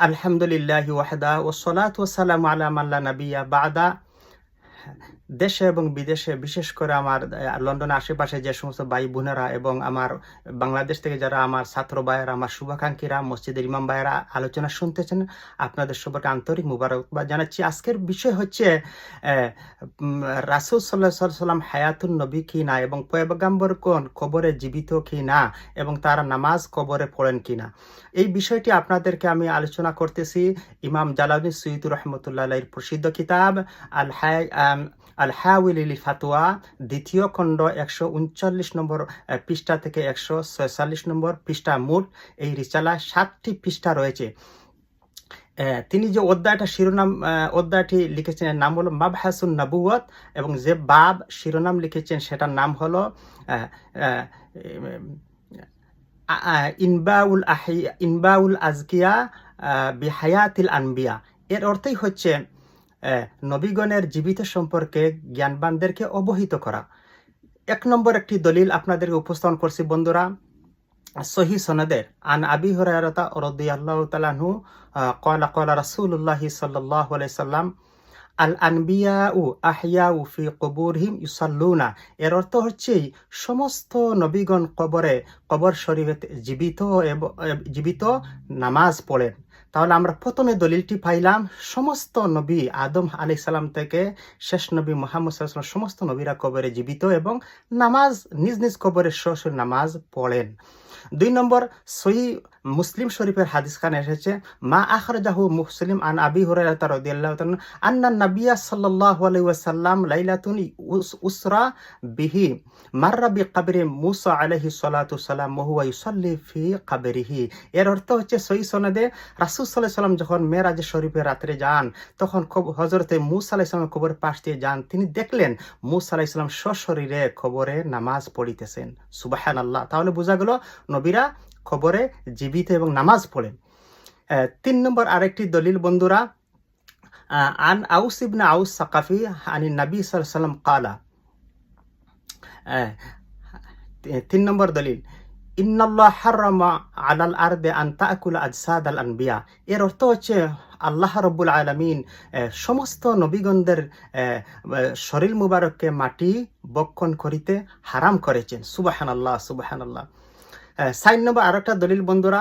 আলহামদুলিল্লাহ ওয়াহদা ও সলাত ওসালাম আলা মাল্লা নাবিয়া বাদা দেশে এবং বিদেশে, বিশেষ করে আমার লন্ডনের আশেপাশে যে সমস্ত ভাই বোনেরা এবং আমার বাংলাদেশ থেকে যারা আমার ছাত্র ভাইয়েরা, আমার শুভাকাঙ্ক্ষীরা, মসজিদের ইমাম ভাইয়েরা আলোচনা শুনতেছেন, আপনাদের সবাইকে আন্তরিক মুবারকবাদ জানাচ্ছি। আজকের বিষয় হচ্ছে রাসূল সাল্লাহ সাল্লাম হায়াতুন নবী কি না এবং পয়গাম্বর কোন, কবরে জীবিত কি না এবং তারা নামাজ কবরে পড়েন কি না? এই বিষয়টি আপনাদেরকে আমি আলোচনা করতেছি। ইমাম জালাউদ্দিন সৈয়দুর রহমতুল্লাহ প্রসিদ্ধ কিতাব আল হায় আল হাউলিল ফাতোয়া দ্বিতীয় খণ্ড একশো উনচল্লিশ নম্বর পৃষ্ঠা থেকে একশো ছয়চল্লিশ নম্বর পৃষ্ঠা মোট এই রিচালায় সাতটি পৃষ্ঠা রয়েছে। তিনি যে অধ্যায়টা শিরোনাম অধ্যায়টি লিখেছেন নাম হলো মাবহাসুন নবুয়ত এবং যে বাব শিরোনাম লিখেছেন সেটার নাম হলো আহ, আহ, ইনবাউল ইনবাউল আজকিয়া বিহায়াতিল আনবিয়া। এর অর্থই হচ্ছে নবীগণের জীবিত সম্পর্কে জ্ঞানবানদেরকে অবহিত করা। এক নম্বর একটি দলিল আপনাদেরকে উপস্থাপন করছি, বন্ধুরা। সহি সনদের, আন আবি হরারতা রদি আল্লাহ তালাহু কলা কলা রাসুল্লাহি সাল্লাম, আল আনবিয়া উ আহিয়া উফি কবুরহিম ইউসাল্লুনা। এর অর্থ হচ্ছে সমস্ত নবীগণ কবরে, কবর শরীফে জীবিত জীবিত নামাজ পড়েন। তাহলে আমরা প্রথমে দলিলটি পাইলাম, সমস্ত নবী আদম আলি সালাম থেকে শেষ নবী মোহাম্মদ সাল্লাম সমস্ত নবীরা কবরে জীবিত এবং নামাজ, নিজ নিজ কবরে সরাসরি নামাজ পড়েন। দুই নম্বর, সহি মুসলিম শরীফের হাদিস খান এসেছে, মা আখরাজাহু মুসলিম আন আবি হুরায়রা রাদিয়াল্লাহু তাআলা আন্না নাবিয়া সাল্লাল্লাহু আলাইহি লাইলাতুন উসরা বিহি, মাররা বি কবরে মুসা আলাইহি সালাতু সালাম ওয়া হুয়া ফি কবরিহি। এর অর্থ হচ্ছে সহি সনদে রাসূল আলাইহি সাল্লাম যখন মেরাজ শরীফে রাত্রে যান, তখন হযরতে মুসা আলাইহিস সালামের কবর পাশ দিয়ে যান, তিনি দেখলেন মুসা আলাইহিস সালাম সশরীরে কবরে নামাজ পড়িতেছেন। সুবহানাল্লাহ। তাহলে বোঝা গেল নবীরা খবরে জীবিত এবং নামাজ পড়েন। তিন নম্বর আরেকটি দলিল, বন্ধুরা আন আউস ইবনে আউস সাকাফি আনি নবী সাল্লাম কালা। তিন নম্বর দলিল, ইন্নাল্লাহ হারামা আলাল আরদে আন তাকুল আজসাদ আল আনবিয়া। এর অর্থ হচ্ছে আল্লাহ রব্বুল আলমিন সমস্ত নবীগণদের শরীর মুবারককে মাটি বক্ষণ করিতে হারাম করেছেন। সুবাহান আল্লাহ সুবাহান আল্লাহ সাইন নম্বর আর একটা দলিল বন্ধুরা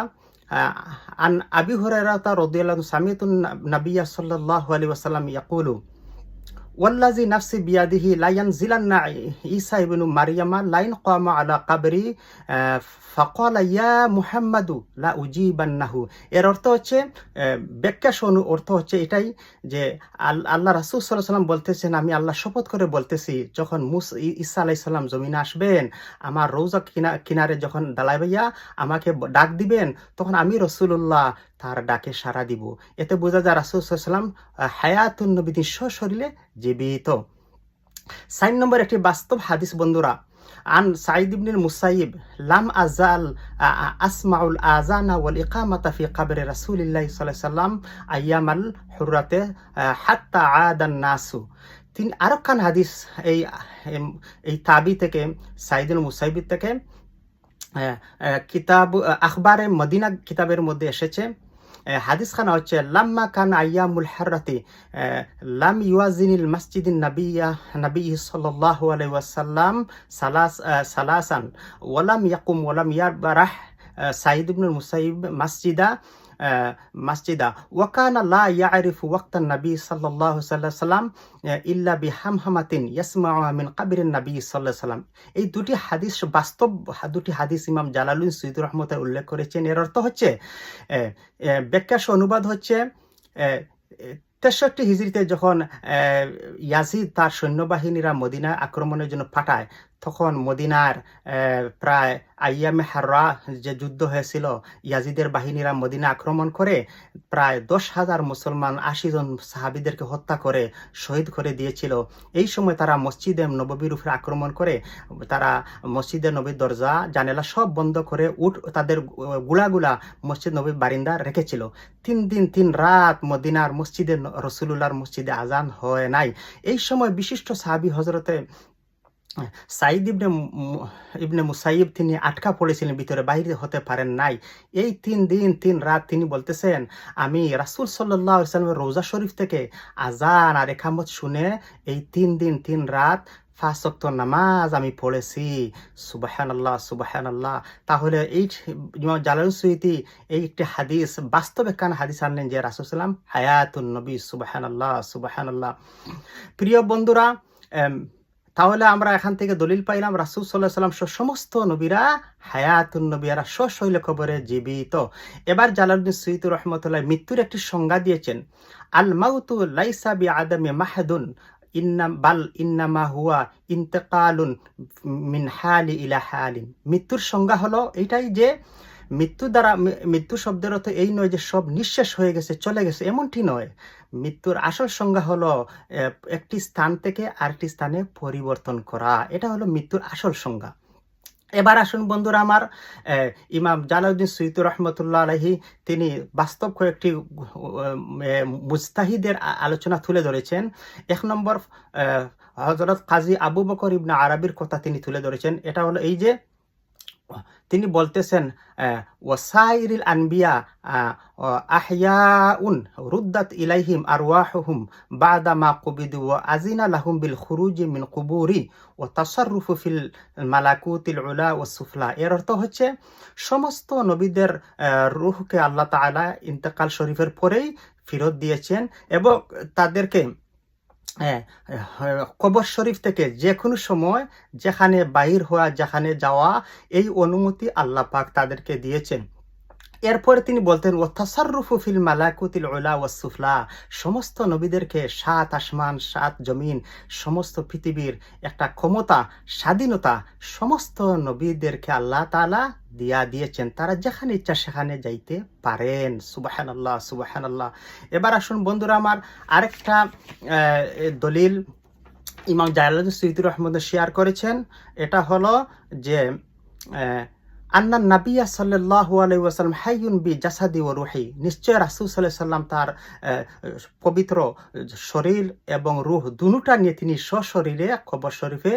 আন আবি হুরায়রাতা রদিয়াল সামিতুন নাবিয়া সাল্লাহ আলী ওয়াসাল্লাম ইয়াকুলু ওয়াল্লাজি নাফসি বিয়াদিহি লা ইয়ানজিলান্না ঈসা ইবনু মারইয়ামা লাইন কামা আলা কাবরি ফাকালা ইয়া মুহাম্মাদু লা উজিবান্নাহু। এর অর্থ হচ্ছে ব্যাখ্যা শোনো, অর্থ হচ্ছে এটাই যে আল্লাহ রাসূল সাল্লাল্লাহু আলাইহি ওয়াসাল্লাম বলতেছেন, আমি আল্লাহ শপথ করে বলতেছি, যখন মুস ই- ঈসা আলাইহিস সালাম জমিনে আসবেন, আমার রৌজা কিনা কিনারে যখন দালাই ভাইয়া আমাকে ডাক দিবেন, তখন আমি রসুল্লাহ তার ডাকে সাড়া দিব। এতে বোঝা যায় রাসুল সাল্লাম হায়াতুন নবী তিনি সশরীরে জীবিত। সাইন নম্বর একটি বাস্তব হাদিস বন্ধুরা আন সাইদ ইবনুল মুসাইব লাম আজাল আ- আ- আসমাউল ওয়াল ইকামাতা ফি কবরে রাসূলিল্লাহ সাল্লাল্লাহু আলাইহি সাল্লাম আইয়ামাল হুররাতে আহ, হাত্তা আদান নাসু। তিনি আরকান হাদিস এই এই তাবি থেকে সাইদুল মুসাইবির থেকে কিতাব আখবারে মদিনা কিতাবের মধ্যে এসেছে। আহ, হাদিস খানা হচ্ছে লাম্মা কান আইয়ামুল হাররাতি আহ, লাম ইউয়াজিনিল মসজিদিন নাবিয়া নবী সাল্লাল্লাহু আলাইহি ওয়াসাল্লাম সালাস আহ, সালাসান ওয়ালাম ইয়াকুম ওয়ালাম মসজিদা ওয়াকানা লা ইয়ারিফু ওয়াক্তান নবী সাল্লাল্লাহু আহ, ইল্লা বিহামহামাতিন ইয়াসমাউহা মিন কাবরিন নবী সাল্লাল্লাহু আলাইহি ওয়াসাল্লাম। এই দুটি হাদিস বাস্তব দুটি হাদিস ইমাম জালালুদ্দিন সৈয়দুর রহমতের উল্লেখ করেছেন। এর অর্থ হচ্ছে এ, এ, ব্যাখ্যা সহ অনুবাদ হচ্ছে তেষট্টি হিজড়িতে যখন ইয়াজিদ তার সৈন্যবাহিনীরা মদিনা আক্রমণের জন্য পাঠায় তখন মদিনার প্রায় আইয়ামে হাররা যে যুদ্ধ হয়েছিল, ইয়াজিদের বাহিনীরা মদিনা আক্রমণ করে প্রায় দশ হাজার মুসলমান, আশি জন সাহাবিদেরকে হত্যা করে শহীদ করে দিয়েছিল। এই সময় তারা মসজিদে নববীর উপরে আক্রমণ করে, তারা মসজিদে নবীর দরজা, জানেলা সব বন্ধ করে উঠ, তাদের গুলাগুলা মসজিদ নবীর বারিন্দা রেখেছিল। তিন দিন, তিন রাত মদিনার মসজিদে, রসুলুল্লাহর মসজিদে আজান হয় নাই। এই সময় বিশিষ্ট সাহাবি হজরতে সাইদ ইবনে ইবনে মুসাইব তিনি আটকা পড়েছিলেন, ভিতরে বাইরে হতে পারেন নাই। এই তিন দিন, তিন রাত তিনি বলতেছেন, আমি রাসুল সাল্লাহ ইসলামের রোজা শরীফ থেকে আজান আর একামত শুনে এই তিন দিন, তিন রাত ফাঁস ওয়াক্ত নামাজ আমি পড়েছি। সুবাহান আল্লাহ সুবাহান আল্লাহ তাহলে এই জালাল সুইতি এই একটি হাদিস, বাস্তবে কান হাদিস আনলেন যে রাসুল সাল্লাম হায়াতুন নবী সুবাহান আল্লাহ সুবাহান আল্লাহ প্রিয় বন্ধুরা তাহলে আমরা এখান থেকে দলিল পাইলাম, রাসুল সাল্লাহ সাল্লাম সমস্ত নবীরা হায়াতুন নবীরা স্বশৈল খবরে জীবিত। এবার জালালুদ্দিন সৈয়দুর রহমতুল্লাহ মৃত্যুর একটি সংজ্ঞা দিয়েছেন, আল মাউতু লাইসা বি আদমে মাহাদুন বাল ইন্নামা হুয়া ইন্তেকালুন মিন হালি ইলা হালিন। মৃত্যুর সংজ্ঞা হলো এটাই যে মৃত্যু দ্বারা মৃত্যু শব্দের অর্থ এই নয় যে সব নিঃশেষ হয়ে গেছে, চলে গেছে, এমনটি নয়। মৃত্যুর আসল সংজ্ঞা হলো একটি স্থান থেকে আরেকটি স্থানে পরিবর্তন করা। এটা হলো মৃত্যুর আসল সংজ্ঞা। এবার আসুন বন্ধুরা আমার ইমাম জালাউদ্দিন সৈয়দ রহমতুল্লাহ আলহি তিনি বাস্তব কয়েকটি মুস্তাহিদের আলোচনা তুলে ধরেছেন। এক নম্বর হজরত কাজী আবু বকর ইবনা আরবির কথা তিনি তুলে ধরেছেন। এটা হলো এই যে তিনি বলতেছেন ওয়াসাইরিল আনবিয়া আহ, আহয়াউন রুদ্দাত ইলাইহিম আরওয়াহুহুম বাদা মা কুবিদু ওয়া আজিনা লাহুম বিল খুরুজি মিন কুবুরি ও তাসাররুফু ফিল মালাকুতিল উলা ও সুফলা। এর অর্থ হচ্ছে সমস্ত নবীদের রুহকে আল্লাহ তাআলা ইন্তেকাল শরীফের পরেই ফেরত দিয়েছেন এবং তাদেরকে কবর শরীফ থেকে যে কোনো সময় যেখানে বাহির হওয়া, যেখানে যাওয়া, এই অনুমতি আল্লাহ পাক তাদেরকে দিয়েছেন। এরপরে তিনি বলতেন ও তাসাররুফু ফিল মালাকুতিল উলা ওয়াস সুফলা। সমস্ত নবীদেরকে সাত আসমান, সাত জমিন, সমস্ত পৃথিবীর একটা ক্ষমতা, স্বাধীনতা, সমস্ত নবীদেরকে আল্লাহ তালা দিয়া দিয়েছেন। তারা যেখানে ইচ্ছা সেখানে যাইতে পারেন। সুবাহান আল্লাহ সুবাহান আল্লাহ এবার আসুন বন্ধুরা, আমার আরেকটা দলিল ইমাম জালাল সৈয়দুর রহমদ শেয়ার করেছেন। এটা হলো যে আন্না নাবিয়া সাল্লাল্লাহু আলাইহি ওয়াসাল্লাম হাইয়ুন বি জাসাদি ও রুহি। নিশ্চয় রাসূল আলাইহি সাল্লাম তার পবিত্র শরীর এবং রূহ দুনুটা নিয়ে তিনি সশরীরে, কবর শরীফে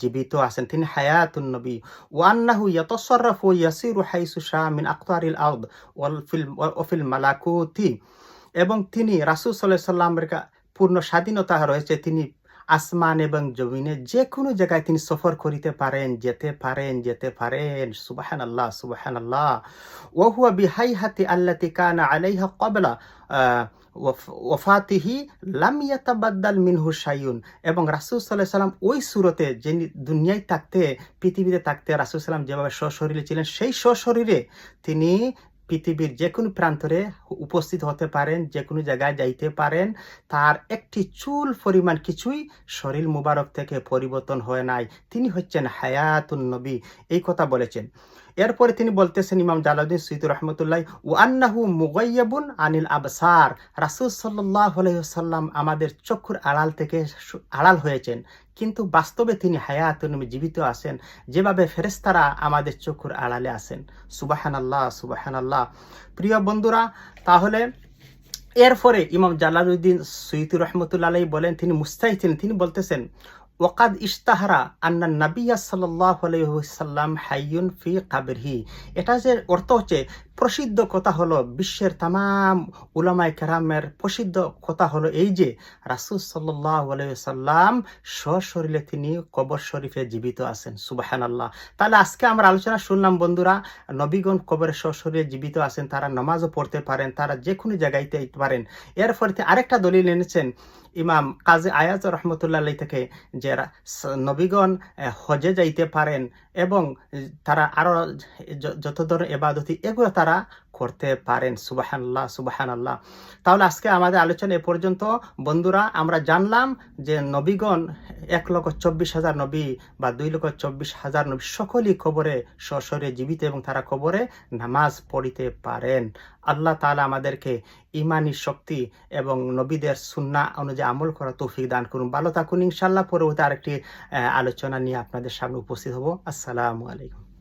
জীবিত আছেন। তিনি হায়াতুন নবী। ওয়ান্নাহু ইয়াতাসাররাফু ইয়াসিরু হাইসু শা মিন আকতারিল আরদ ওয়াল ফিল ওয়া ফিল মালাকুতি। এবং তিনি রাসূল আলাইহি সাল্লামের পূর্ণ স্বাধীনতা রয়েছে। তিনি আসমান এবং জমিনে যে কোনো জায়গায় তিনি সফর করিতে পারেন, যেতে পারেন যেতে পারেন। সুবাহান আল্লাহ সুবাহান আল্লাহ ওহুয়া বিহাই হাতি আল্লাতি কানা আলাইহা কবলা ওফাতিহি লাম ইয়াতাবাদ্দাল মিনহু শাইউন। এবং রাসূল আলাইহি সাল্লাম ওই সুরতে যিনি দুনিয়ায় থাকতে, পৃথিবীতে থাকতে রাসূল সাল্লাম যেভাবে সশরীরে ছিলেন, সেই সশরীরে তিনি পৃথিবীর যে কোনো প্রান্তরে উপস্থিত হতে পারেন যে কোনো জায়গায় যাইতে পারেন, তার একটি চুল পরিমাণ কিছুই শরীর মুবারক থেকে পরিবর্তন হয় নাই। তিনি হচ্ছেন হায়াতুন নবী। এই কথা বলেছেন। এরপরে তিনি বলতেছেন, ইমাম জালাউদ্দিন সৈয়দ রহমতুল্লাহ ও আন্নাহু মুগাইয়াবুন আনিল আবসার। রাসূল সাল্লাল্লাহু আলাইহি ওয়াসাল্লাম আমাদের চক্ষুর আড়াল থেকে আড়াল হয়েছেন। কিন্তু বাস্তবে তিনি হায়াতুন নবী জীবিত আছেন। যেভাবে ফেরেশতারা আমাদের চক্ষুর আড়ালে আছেন। সুবাহানাল্লাহ সুবাহানাল্লাহ। প্রিয় বন্ধুরা, তাহলে এরপরে ইমাম জালালুদ্দিন সৈয়দ রহমতুল্লাহ বলেন, তিনি মুস্তাহি ছিলেন। তিনি বলতেছেন, ওয়াকাদ ইশতাহারা আন্না নাবিয়া সাল্লাহ আলাইহি ওয়াসাল্লাম হাইয়ুন ফি কাবরিহি। এটা যে অর্থ হচ্ছে প্রসিদ্ধ কথা হলো বিশ্বের তাম উলামায়ে কেরামের প্রসিদ্ধ কথা হলো এই যে, রাসূল ওয়াসাল্লাম সশরীরে তিনি কবর শরীফে জীবিত আছেন, সুবহানাল্লাহ। তাহলে আজকে আমরা আলোচনা শুনলাম, বন্ধুরা, নবীগণ কবরে সশরীরে জীবিত আছেন, তারা নামাজও পড়তে পারেন, তারা যে কোনো জায়গায় পারেন। এরপরে আরেকটা দলিল এনেছেন ইমাম কাজী আয়াজ রহমতুল্লাহ থেকে যে নবীগণ হজে যাইতে পারেন এবং তারা আরও যত ধরনের এবাদতি, এগুলো তারা করতে পারেন সুবাহান্লাহ সুবাহান্লাহ তাহলে আজকে আমাদের আলোচনা এ পর্যন্ত। বন্ধুরা, আমরা জানলাম যে নবীগণ এক লক্ষ চব্বিশ হাজার নবী বা দুই লক্ষ চব্বিশ হাজার নবী সকলেই কবরে সশরে জীবিত এবং তারা কবরে নামাজ পড়িতে পারেন। আল্লাহ তালা আমাদেরকে ইমানি শক্তি এবং নবীদের সুন্না অনুযায়ী আমল করা তৌফিক দান করুন। ভালো থাকুন ইনশাল্লাহ পরবর্তী আরেকটি আলোচনা নিয়ে আপনাদের সামনে উপস্থিত হব। আসসালামু আলাইকুম।